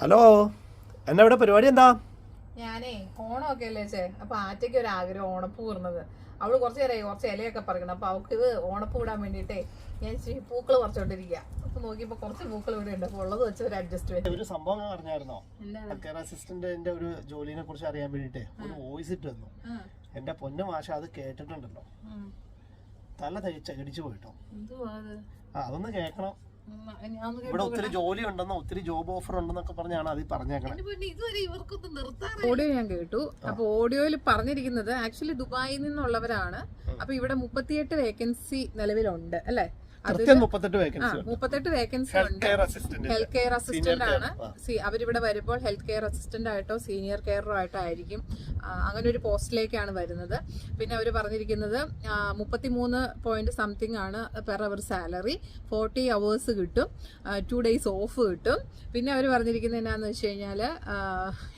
Hello എന്നാ ഇവിടെ പരിപാടി എന്താ? ഞാനേ ഓണമൊക്കെ അല്ലേ ചേ? അപ്പൊ ആറ്റയ്ക്ക് ഒരു ആഗ്രഹം ഓണപ്പൂ ഇടുന്നത്. അവൾ കുറച്ച് നേരമായി കുറച്ച് ഇലയൊക്കെ പറിക്കണം. അപ്പൊ അവൾക്ക് ഇത് ഓണപ്പൂ ഇടാൻ വേണ്ടിട്ടേ ഞാൻ ഇച്ചിരി പൂക്കൾ പറിച്ചോണ്ടിരിക്കുക അപ്പൊ നോക്കിയപ്പോ കുറച്ച് പൂക്കൾ ഇവിടെ ഉണ്ട്. അപ്പൊ ഉള്ളത് വെച്ച് ഒരു അഡ്ജസ്റ്റ്മെന്റ് ഒരു സംഭവം അറിഞ്ഞായിരുന്നോ? കെയർ അസിസ്റ്റന്റിന്റെ ഒരു ജോലിനെ കുറിച്ച് അറിയാൻ വേണ്ടിട്ട് ഒരു വോയിസ് ഇട്ട് തന്നു. എന്റെ പൊന്നു മാഷ അത് കേട്ടിട്ടുണ്ടല്ലോ. തല തയ്ച്ചടിച്ചു പോയിട്ടോ. ആ അതൊന്ന് കേൾക്കണം. ഇവിടെ ഒത്തിരി ജോലി ഉണ്ടെന്നോ ഒത്തിരി ജോബ് ഓഫർ ഉണ്ടെന്നൊക്കെ പറഞ്ഞാണ് അത് പറഞ്ഞേക്കണേ. ഇതുവരെ ഇവർക്കൊന്നും നിർത്താൻ ഓഡിയോ ഞാൻ കേട്ടു. അപ്പൊ ഓഡിയോയിൽ പറഞ്ഞിരിക്കുന്നത് ആക്ച്വലി ദുബായിൽ നിന്നുള്ളവരാണ്. അപ്പൊ ഇവിടെ മുപ്പത്തിയെട്ട് വേക്കൻസി നിലവിലുണ്ട് അല്ലേ? മുപ്പത്തെട്ട് വേക്കൻസി ഉണ്ട്. ഹെൽത്ത് കെയർ അസിസ്റ്റന്റ് ആണ്. സി അവരിവിടെ വരുമ്പോൾ ഹെൽത്ത് കെയർ അസിസ്റ്റന്റ് ആയിട്ടോ സീനിയർ കെയറോ ആയിട്ടോ ആയിരിക്കും. അങ്ങനെ ഒരു പോസ്റ്റിലേക്കാണ് വരുന്നത്. പിന്നെ അവർ പറഞ്ഞിരിക്കുന്നത് മുപ്പത്തിമൂന്ന് പോയിന്റ് സംതിങ് ആണ് per hour salary forty hours കിട്ടും. ടു ഡേയ്സ് ഓഫ് കിട്ടും. പിന്നെ അവർ പറഞ്ഞിരിക്കുന്നത് എന്നാന്ന് വെച്ച് കഴിഞ്ഞാൽ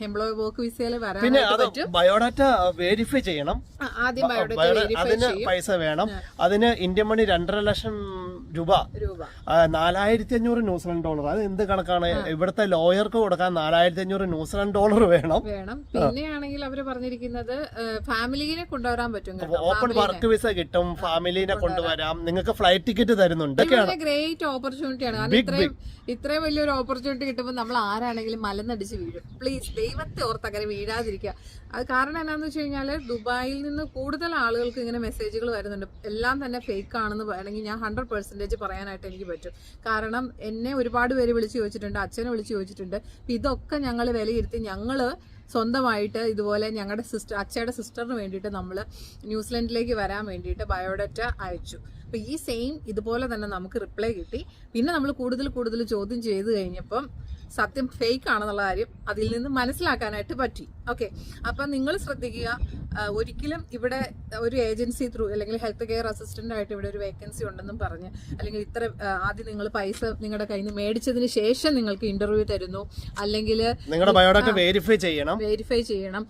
എംപ്ലോയി വർക്ക് വിസയിൽ വരാൻ പറ്റും. ബയോഡാറ്റ വെരിഫൈ ചെയ്യണം. ആദ്യം ബയോഡാറ്റ വെരിഫൈ അതിന് പൈസ വേണം. അതിന് ഇന്ത്യൻ മണി രണ്ടര ലക്ഷം രൂപ. നാലായിരത്തി അഞ്ഞൂറ് ന്യൂസിലൻഡ് ഡോളർ. അത് എന്ത് കണക്കാണ്? ഇവിടുത്തെ ലോയർക്ക് കൊടുക്കാൻ നാലായിരത്തി അഞ്ഞൂറ് ന്യൂസിലൻഡ് ഡോളർ വേണം. വേണം. പിന്നെയാണെങ്കിൽ അവർ പറഞ്ഞിരിക്കുന്നത് ഫാമിലിനെ കൊണ്ടുവരാൻ പറ്റും ഓപ്പൺ വർക്ക് വിസ കിട്ടും ഫാമിലിനെ കൊണ്ടുവരാം. നിങ്ങൾക്ക് ഫ്ലൈറ്റ് ടിക്കറ്റ് തരുന്നുണ്ട്. ഗ്രേറ്റ് ഓപ്പർച്യൂണിറ്റിയാണ് ആണ്. ഇത്രയും ഇത്രയും വലിയൊരു ഓപ്പർച്യൂണിറ്റി കിട്ടുമ്പോൾ നമ്മൾ ആരാണെങ്കിലും മലന്നടിച്ച് വീഴും. പ്ലീസ് ദൈവത്തെ ഓർത്ത് അങ്ങനെ വീഴാതിരിക്കുക. അത് കാരണം എന്നാന്ന് വെച്ച് കഴിഞ്ഞാൽ ദുബായിൽ നിന്ന് കൂടുതൽ ആളുകൾക്ക് ഇങ്ങനെ മെസ്സേജുകൾ വരുന്നുണ്ട്. എല്ലാം തന്നെ ഫേക്ക് ആണെന്ന് വേണമെങ്കിൽ ഞാൻ ഹൺഡ്രഡ് പെർസെന്റേജ് പറയാനായിട്ട് എനിക്ക് പറ്റും. കാരണം എന്നെ ഒരുപാട് പേര് വിളിച്ച് ചോദിച്ചിട്ടുണ്ട് അച്ഛനെ വിളിച്ച് ചോദിച്ചിട്ടുണ്ട്. അപ്പം ഇതൊക്കെ ഞങ്ങൾ വിലയിരുത്തി ഞങ്ങൾ സ്വന്തമായിട്ട് ഇതുപോലെ ഞങ്ങളുടെ സിസ്റ്റർ അച്ഛയുടെ സിസ്റ്ററിന് വേണ്ടിയിട്ട് നമ്മൾ ന്യൂസിലൻഡിലേക്ക് വരാൻ വേണ്ടിയിട്ട് ബയോഡാറ്റ അയച്ചു. അപ്പോൾ ഈ സെയിം ഇതുപോലെ തന്നെ നമുക്ക് റിപ്ലൈ കിട്ടി. പിന്നെ നമ്മൾ കൂടുതൽ കൂടുതൽ ചോദ്യം ചെയ്ത് കഴിഞ്ഞപ്പം സത്യം ഫേക്ക് ആണെന്നുള്ള കാര്യം അതിൽ നിന്ന് മനസ്സിലാക്കാനായിട്ട് പറ്റി. ഓക്കെ. അപ്പം നിങ്ങൾ ശ്രദ്ധിക്കുക. ഒരിക്കലും ഇവിടെ ഒരു ഏജൻസി ത്രൂ അല്ലെങ്കിൽ ഹെൽത്ത് കെയർ അസിസ്റ്റന്റ് ആയിട്ട് ഇവിടെ ഒരു വേക്കൻസി ഉണ്ടെന്നും പറഞ്ഞ് അല്ലെങ്കിൽ ഇത്ര ആദ്യം നിങ്ങൾ പൈസ നിങ്ങളുടെ കയ്യിൽ നിന്ന് മേടിച്ചതിന് ശേഷം നിങ്ങൾക്ക് ഇന്റർവ്യൂ തരുന്നു. അല്ലെങ്കിൽ നിങ്ങളുടെ ബയോഡാറ്റ വെരിഫൈ ചെയ്യണം. വെരിഫൈ ചെയ്യണം.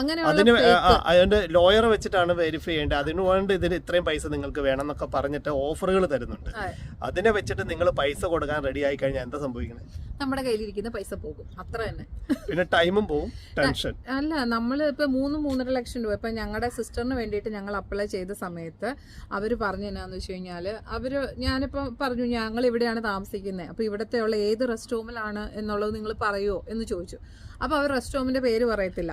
അങ്ങനെ അതിന്റെ ലോയർ വെച്ചിട്ടാണ് വെരിഫൈ ചെയ്യേണ്ടത്. അതിനുവേണ്ടി ഇതിന് ഇത്രയും പൈസ നിങ്ങൾക്ക് വേണം എന്നൊക്കെ പറഞ്ഞിട്ട് ഓഫറുകൾ തരുന്നുണ്ട്. അതിനെ വെച്ചിട്ട് നിങ്ങൾ പൈസ കൊടുക്കാൻ റെഡി ആയി കഴിഞ്ഞാൽ എന്താ സംഭവിക്കുന്നത് നമ്മുടെ കയ്യിലിരിക്കുന്ന പൈസ പോകും. അത്ര തന്നെ. പിന്നെ ടൈമും പോകും ടെൻഷൻ അല്ല നമ്മൾ ഇപ്പൊ മൂന്ന് മൂന്നര ലക്ഷം രൂപ. ഇപ്പം ഞങ്ങളുടെ സിസ്റ്ററിന് വേണ്ടിയിട്ട് ഞങ്ങൾ അപ്ലൈ ചെയ്ത സമയത്ത് അവർ പറഞ്ഞു എന്നാന്ന് വെച്ച് കഴിഞ്ഞാൽ അവർ ഞാനിപ്പോൾ പറഞ്ഞു ഞങ്ങൾ ഇവിടെയാണ് താമസിക്കുന്നത് അപ്പോൾ ഇവിടുത്തെ ഉള്ള ഏത് റെസ്റ്റ് ഹോമിലാണ് എന്നുള്ളത് നിങ്ങൾ പറയുമോ എന്ന് ചോദിച്ചു. അപ്പോൾ അവർ റെസ്റ്റ് ഹോമിന്റെ പേര് പറയത്തില്ല.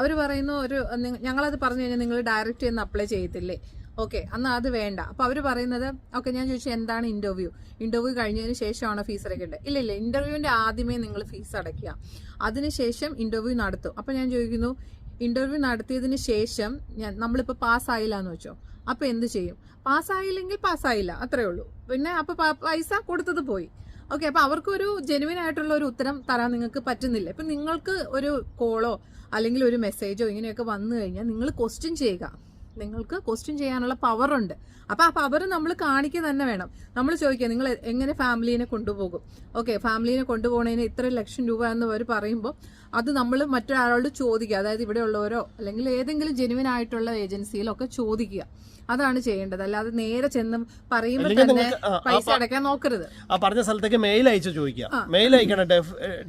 അവർ പറയുന്ന ഒരു ഞങ്ങളത് പറഞ്ഞു കഴിഞ്ഞാൽ നിങ്ങൾ ഡയറക്റ്റ് ചെന്ന് അപ്ലൈ ചെയ്യത്തില്ലേ? ഓക്കെ എന്നാൽ അത് വേണ്ട. അപ്പോൾ അവർ പറയുന്നത് ഓക്കെ ഞാൻ ചോദിച്ചു എന്താണ് ഇന്റർവ്യൂ ഇന്റർവ്യൂ കഴിഞ്ഞതിന് ശേഷമാണ് ഫീസ് അടയ്ക്കേണ്ടത് ഇല്ല ഇല്ല ഇന്റർവ്യൂവിന്റെ ആദ്യമേ നിങ്ങൾ ഫീസ് അടയ്ക്കുക. അതിനുശേഷം ഇന്റർവ്യൂ നടത്തും. അപ്പോൾ ഞാൻ ചോദിക്കുന്നു ഇന്റർവ്യൂ നടത്തിയതിന് ശേഷം ഞാൻ നമ്മളിപ്പോൾ പാസ്സായില്ല എന്ന് വെച്ചോ. അപ്പോൾ എന്ത് ചെയ്യും? പാസ്സായില്ലെങ്കിൽ പാസ്സായില്ല അത്രേ ഉള്ളൂ. പിന്നെ അപ്പോൾ പൈസ കൊടുത്തത് പോയി. ഓക്കെ അപ്പോൾ അവർക്കൊരു ജെനുവിൻ ആയിട്ടുള്ള ഒരു ഉത്തരം തരാൻ നിങ്ങൾക്ക് പറ്റുന്നില്ല. ഇപ്പം നിങ്ങൾക്ക് ഒരു കോളോ അല്ലെങ്കിൽ ഒരു മെസ്സേജോ ഇങ്ങനെയൊക്കെ വന്നു കഴിഞ്ഞാൽ നിങ്ങൾ ക്വസ്റ്റ്യൻ ചെയ്യുക. നിങ്ങൾക്ക് ക്വസ്റ്റ്യൻ ചെയ്യാനുള്ള പവറുണ്ട് ഉണ്ട്. അപ്പൊ ആ പവർ നമ്മൾ കാണിക്കുക തന്നെ വേണം. നമ്മൾ ചോദിക്കുക നിങ്ങൾ എങ്ങനെ ഫാമിലീനെ കൊണ്ടുപോകും? ഓക്കെ ഫാമിലീനെ കൊണ്ടുപോകണതിന് ഇത്ര ലക്ഷം രൂപ എന്ന് അവർ പറയുമ്പോൾ അത് നമ്മൾ മറ്റൊരാളോട് ചോദിക്കുക. അതായത് ഇവിടെ ഉള്ളവരോ അല്ലെങ്കിൽ ഏതെങ്കിലും ജെനുവിൻ ആയിട്ടുള്ള ഏജൻസിയിലൊക്കെ ചോദിക്കുക. അതാണ് ചെയ്യേണ്ടത്. അല്ലാതെ നേരെ ചെന്ന് പറയുമ്പോൾ തന്നെ പൈസ അടക്കാൻ അടയ്ക്കാൻ നോക്കരുത്. ആ പറഞ്ഞ സ്ഥലത്തേക്ക് മെയിൽ അയച്ച് ചോദിക്കുക. മെയിൽ അയക്കണം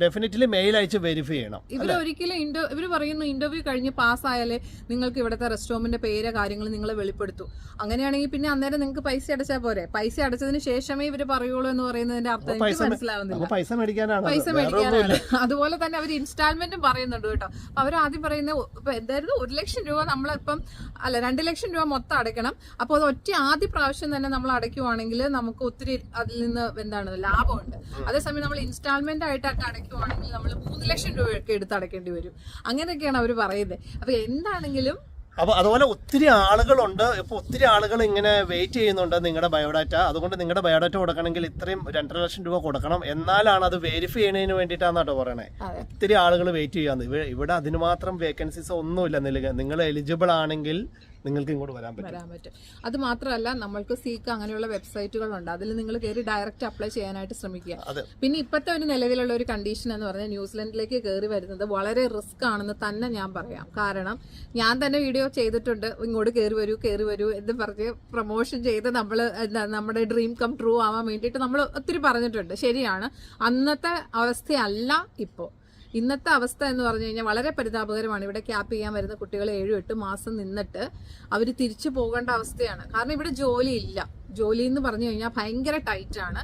ഡെഫിനറ്റ്ലി മെയിൽ അയച്ച് വെരിഫൈ ചെയ്യണം. ഇവർ ഒരിക്കലും ഇവർ പറയുന്നു ഇന്റർവ്യൂ കഴിഞ്ഞ് പാസ്സായാലേ നിങ്ങൾക്ക് ഇവിടുത്തെ റെസ്റ്റോറന്റിന്റെ പേര് കാര്യങ്ങൾ നിങ്ങൾ വെളിപ്പെടുത്തൂ. അങ്ങനെയാണെങ്കിൽ പിന്നെ അന്നേരം നിങ്ങൾക്ക് പൈസ അടച്ചാൽ പോരെ. പൈസ അടച്ചതിന് ശേഷമേ ഇവർ പറയുള്ളൂ എന്ന് പറയുന്നതിന്റെ അർത്ഥം എനിക്ക് മനസ്സിലാവുന്നില്ല. പൈസ മേടിക്കാനാണ്. അതുപോലെ തന്നെ അവർ ഇൻസ്റ്റാൾമെന്റും പറയുന്നുണ്ട് കേട്ടോ. അപ്പൊ അവർ ആദ്യം പറയുന്ന ഇപ്പൊ എന്തായിരുന്നു? ഒരു ലക്ഷം രൂപ നമ്മളിപ്പം അല്ല രണ്ട് ലക്ഷം രൂപ മൊത്തം അടയ്ക്കണം. അപ്പോൾ അത് ഒറ്റ ആദ്യ പ്രാവശ്യം തന്നെ നമ്മൾ അടയ്ക്കുവാണെങ്കിൽ നമുക്ക് ഒത്തിരി അതിൽ നിന്ന് എന്താണ് ലാഭമുണ്ട്. അതേസമയം നമ്മൾ ഇൻസ്റ്റാൾമെന്റ് ആയിട്ടൊക്കെ അടയ്ക്കുവാണെങ്കിൽ നമ്മൾ മൂന്ന് ലക്ഷം രൂപയൊക്കെ എടുത്ത് അടയ്ക്കേണ്ടി വരും. അങ്ങനെയൊക്കെയാണ് അവർ പറയുന്നത്. അപ്പൊ എന്താണെങ്കിലും അപ്പൊ അതുപോലെ ഒത്തിരി ആളുകളുണ്ട്. ഇപ്പോൾ ഒത്തിരി ആളുകൾ ഇങ്ങനെ വെയിറ്റ് ചെയ്യുന്നുണ്ട് നിങ്ങളുടെ ബയോഡാറ്റ. അതുകൊണ്ട് നിങ്ങളുടെ ബയോഡാറ്റ കൊടുക്കണമെങ്കിൽ ഇത്രയും രണ്ടര ലക്ഷം രൂപ കൊടുക്കണം. എന്നാലാണ് അത് വെരിഫൈ ചെയ്യുന്നതിന് വേണ്ടിയിട്ടാണ് പറയണേ. ഒത്തിരി ആളുകൾ വെയിറ്റ് ചെയ്യാന്ന്. ഇവിടെ ഇവിടെ അതിന് മാത്രം വേക്കൻസീസ് ഒന്നുമില്ല നിലക നിങ്ങൾ എലിജിബിൾ ആണെങ്കിൽ നിങ്ങൾക്ക് ഇങ്ങോട്ട് വരാൻ പറ്റും. വരാൻ പറ്റും. അത് മാത്രമല്ല നമ്മൾക്ക് സീക്ക് അങ്ങനെയുള്ള വെബ്സൈറ്റുകളുണ്ട് അതിൽ നിങ്ങൾ കയറി ഡയറക്റ്റ് അപ്ലൈ ചെയ്യാനായിട്ട് ശ്രമിക്കുക. പിന്നെ ഇപ്പോഴത്തെ ഒരു നിലവിലുള്ള ഒരു കണ്ടീഷൻ എന്ന് പറഞ്ഞാൽ ന്യൂസിലൻഡിലേക്ക് കയറി വരുന്നത് വളരെ റിസ്ക് ആണെന്ന് തന്നെ ഞാൻ പറയാം. കാരണം ഞാൻ തന്നെ വീഡിയോ ചെയ്തിട്ടുണ്ട്. ഇങ്ങോട്ട് കയറി വരൂ കയറി വരൂ എന്ന് പറഞ്ഞ് പ്രൊമോഷൻ ചെയ്ത് നമ്മൾ എന്താ നമ്മുടെ ഡ്രീം കം ട്രൂ ആവാൻ വേണ്ടിയിട്ട് നമ്മൾ ഒത്തിരി പറഞ്ഞിട്ടുണ്ട്. ശരിയാണ്. അന്നത്തെ അവസ്ഥയല്ല ഇപ്പോൾ ഇന്നത്തെ അവസ്ഥ എന്ന് പറഞ്ഞു കഴിഞ്ഞാൽ വളരെ പരിതാപകരമാണ്. ഇവിടെ ക്യാപ്പ് ചെയ്യാൻ വരുന്ന കുട്ടികൾ ഏഴും എട്ട് മാസം നിന്നിട്ട് അവർ തിരിച്ചു പോകേണ്ട അവസ്ഥയാണ്. കാരണം ഇവിടെ ജോലി ഇല്ല ജോലി എന്ന് പറഞ്ഞു കഴിഞ്ഞാൽ ഭയങ്കര ടൈറ്റാണ്.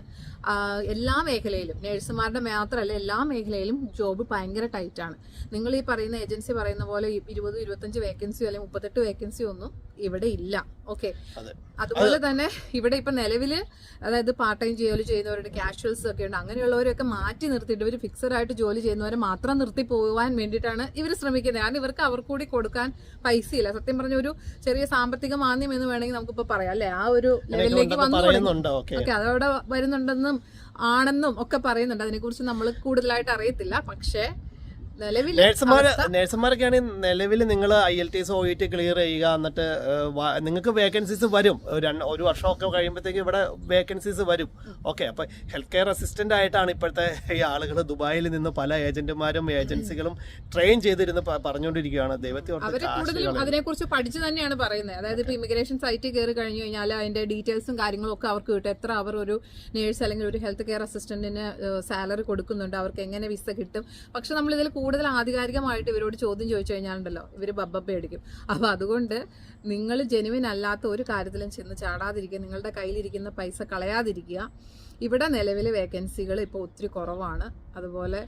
എല്ലാ മേഖലയിലും നേഴ്സുമാരുടെ മാത്രമല്ല എല്ലാ മേഖലയിലും ജോബ് ഭയങ്കര ടൈറ്റാണ്. നിങ്ങൾ ഈ പറയുന്ന ഏജൻസി പറയുന്ന പോലെ ഇരുപത് ഇരുപത്തഞ്ച് വേക്കൻസിയോ അല്ലെങ്കിൽ മുപ്പത്തെട്ട് വേക്കൻസിയോ ഒന്നും ഇവിടെ ഇല്ല. ഓക്കെ. അതുപോലെ തന്നെ ഇവിടെ ഇപ്പൊ നിലവിൽ അതായത് പാർട്ട് ടൈം ജോലി ചെയ്യുന്നവരുടെ കാഷ്വൽസ് ഒക്കെ ഉണ്ട്. അങ്ങനെയുള്ളവരൊക്കെ മാറ്റി നിർത്തിയിട്ട് ഇവർ ഫിക്സഡ് ആയിട്ട് ജോലി ചെയ്യുന്നവരെ മാത്രം നിർത്തി പോകാൻ വേണ്ടിയിട്ടാണ് ഇവർ ശ്രമിക്കുന്നത്. കാരണം ഇവർക്ക് അവർക്കൂടി കൂടി കൊടുക്കാൻ പൈസയില്ല. സത്യം പറഞ്ഞ ഒരു ചെറിയ സാമ്പത്തിക മാന്യം എന്ന് വേണമെങ്കിൽ നമുക്കിപ്പോ പറയാം. അല്ലെ? ആ ഒരു ലെവലിലേക്ക് ഉണ്ടെന്ന് വന്നു ഓക്കെ. ഓക്കെ അതവിടെ വരുന്നുണ്ടെന്നും ആണെന്നും ഒക്കെ പറയുന്നുണ്ട്. അതിനെക്കുറിച്ച് നമ്മൾ കൂടുതലായിട്ട് അറിയത്തില്ല. പക്ഷേ നിലവിൽ ആണെങ്കിൽ നിലവിൽ നിങ്ങൾ I L T S O E T clear ചെയ്യുക എന്നിട്ട് നിങ്ങൾക്ക് വേക്കൻസീസ് വരും. ഒരു വർഷമൊക്കെ കഴിയുമ്പോഴത്തേക്ക് ഇവിടെ വേക്കൻസീസ് വരും. ഓക്കെ അപ്പൊ ഹെൽത്ത് കെയർ അസിസ്റ്റന്റ് ആയിട്ടാണ് ഇപ്പോഴത്തെ ഈ ആളുകൾ ദുബായിൽ നിന്ന് പല ഏജന്റുമാരും ഏജൻസികളും ട്രെയിൻ ചെയ്തിരുന്ന് പറഞ്ഞുകൊണ്ടിരിക്കുകയാണ്. ദൈവത്തെ അതിനെക്കുറിച്ച് പഠിച്ചു തന്നെയാണ് പറയുന്നത്. അതായത് ഇപ്പൊ ഇമിഗ്രേഷൻ സൈറ്റ് കയറി കഴിഞ്ഞു കഴിഞ്ഞാൽ അതിന്റെ ഡീറ്റെയിൽസും കാര്യങ്ങളും ഒക്കെ അവർക്ക് കിട്ടും. എത്ര അവർ ഒരു നേഴ്സ് അല്ലെങ്കിൽ ഒരു ഹെൽത്ത് കെയർ അസിസ്റ്റന്റിന് സാലറി കൊടുക്കുന്നുണ്ട്. അവർക്ക് എങ്ങനെ വിസ കിട്ടും? പക്ഷെ നമ്മൾ ഇതിൽ കൂടുതൽ ആധികാരികമായിട്ട് ഇവരോട് ചോദ്യം ചോദിച്ചു കഴിഞ്ഞാലുണ്ടല്ലോ ഇവർ ബബ്ബ പേടിക്കും അപ്പോൾ അതുകൊണ്ട് നിങ്ങൾ ജെനുവിൻ അല്ലാത്ത ഒരു കാര്യത്തിലും ചെന്ന് ചാടാതിരിക്കുക നിങ്ങളുടെ കയ്യിലിരിക്കുന്ന പൈസ കളയാതിരിക്കുക. ഇവിടെ നിലവിലെ വേക്കൻസികൾ ഇപ്പോൾ ഒത്തിരി കുറവാണ്. അതുപോലെ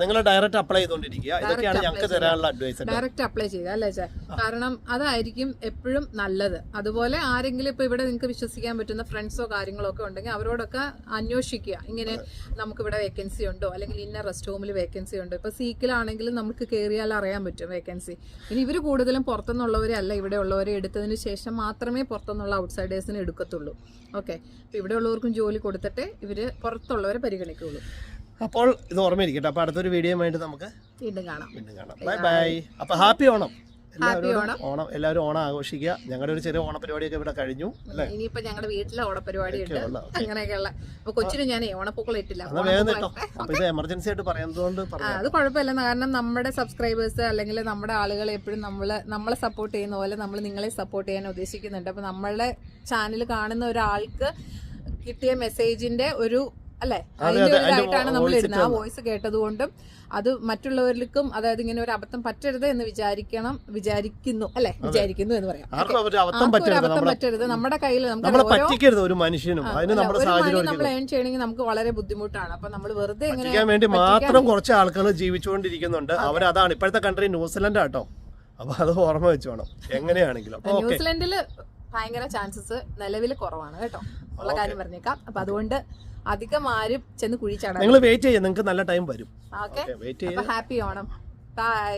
നിങ്ങൾ ഡയറക്റ്റ് അപ്ലൈ ചെയ്തുകൊണ്ടിരിക്കുക ഇതൊക്കെയാണ് ഞങ്ങൾക്ക് തരാനുള്ള അഡ്വൈസ് ഡയറക്റ്റ് അപ്ലൈ ചെയ്യുക അല്ലേ ചേ കാരണം അതായിരിക്കും എപ്പോഴും നല്ലത്. അതുപോലെ ആരെങ്കിലും ഇപ്പൊ ഇവിടെ നിങ്ങൾക്ക് വിശ്വസിക്കാൻ പറ്റുന്ന ഫ്രണ്ട്സോ കാര്യങ്ങളോ ഒക്കെ ഉണ്ടെങ്കിൽ അവരോടൊക്കെ അന്വേഷിക്കുക. ഇങ്ങനെ നമുക്ക് ഇവിടെ വേക്കൻസി ഉണ്ടോ? അല്ലെങ്കിൽ ഇന്ന റെസ്റ്റ് ഹോമിൽ വേക്കൻസി ഉണ്ടോ? ഇപ്പൊ സീക്കിലാണെങ്കിലും നമുക്ക് കയറിയാൽ അറിയാൻ പറ്റും വേക്കൻസി ഇനി ഇവർ കൂടുതലും പുറത്തുനിന്നുള്ളവരെ അല്ല ഇവിടെ ഉള്ളവരെ എടുത്തതിന് ശേഷം മാത്രമേ പുറത്തുനിന്നുള്ള ഔട്ട്സൈഡേഴ്സിനെ എടുക്കത്തുള്ളൂ. ഓക്കെ ഇവിടെ ഉള്ളവർക്കും ജോലി കൊടുത്തിട്ട് ഇവർ പുറത്തുള്ളവരെ പരിഗണിക്കുള്ളൂ അപ്പോൾ ഇത് ഓർമ്മയിരിക്കട്ടെ. അപ്പൊ അടുത്തൊരു വീഡിയോ ആയിട്ട് നമുക്ക് വീണ്ടും കാണാം. വീണ്ടും കാണാം. ബൈ ബൈ അപ്പൊ ഹാപ്പി ഓണം. എല്ലാവരും ഓണം. എല്ലാവരും ഓണം ആഘോഷിക്കുക. ഞങ്ങളുടെ ഒരു ചെറിയ ഓണപരിപാടിയൊക്കെ ഇവിടെ കഴിഞ്ഞു ഇനിയിപ്പോ ഞങ്ങളുടെ വീട്ടിലെ ഓണപരിപാടി ഉണ്ട്. അങ്ങനെയൊക്കെയുള്ള. അപ്പൊ കൊച്ചിന് ഞാൻ ഓണപ്പൂക്കളം ഇട്ടില്ല. അപ്പൊ ഇത് എമർജൻസി ആയിട്ട് പറയുന്നതുകൊണ്ട് അത് കുഴപ്പമില്ല കാരണം നമ്മുടെ സബ്സ്ക്രൈബേഴ്സ് അല്ലെങ്കിൽ നമ്മുടെ ആളുകൾ എപ്പോഴും നമ്മളെ നമ്മളെ സപ്പോർട്ട് ചെയ്യുന്ന പോലെ നമ്മൾ നിങ്ങളെ സപ്പോർട്ട് ചെയ്യാൻ ഉദ്ദേശിക്കുന്നുണ്ട്. അപ്പൊ നമ്മളുടെ ചാനൽ കാണുന്ന ഒരാൾക്ക് കിട്ടിയ മെസ്സേജിന്റെ ഒരു അല്ലെ? അതെ, അതിന്റെ ഒരു ഇതായിട്ടാണ് നമ്മൾ ഇടുന്നത്. ആ. വോയിസ് കേട്ടതുകൊണ്ടും അത് മറ്റുള്ളവർക്കും അതായത് ഇങ്ങനെ ഒരു അബദ്ധം പറ്റരുത് എന്ന് വിചാരിക്കണം വിചാരിക്കുന്നു അല്ലെ? വിചാരിക്കുന്നു എന്ന് പറയാം. അബദ്ധം പറ്റരുത് നമ്മുടെ കയ്യിൽ നമുക്ക് ഒരു മനുഷ്യനും. നമ്മൾ ഏൺ ചെയ്യണമെങ്കിൽ നമുക്ക് വളരെ ബുദ്ധിമുട്ടാണ്. അപ്പൊ നമ്മൾ വെറുതെ വേണ്ടി മാത്രം കുറച്ച് ആൾക്കാർ ജീവിച്ചുകൊണ്ടിരിക്കുന്നുണ്ട്. അവരതാണ് ഇപ്പോഴത്തെ കൺട്രി ന്യൂസിലൻഡ് ആട്ടോ അപ്പൊ അത് ഓർമ്മ വെച്ചോണം. എങ്ങനെയാണെങ്കിലും. ന്യൂസിലൻഡിൽ ഭയങ്കര ചാൻസസ് നിലവിൽ കുറവാണ് കേട്ടോ. ഉള്ള കാര്യം പറഞ്ഞേക്കാം. അപ്പൊ അതുകൊണ്ട് അധികം ആരും ചെന്ന് കുഴിച്ചാണ് നിങ്ങൾ വെയിറ്റ് ചെയ്യാം നിങ്ങൾക്ക് നല്ല ടൈം വരും. Okay happy Onam. ബൈ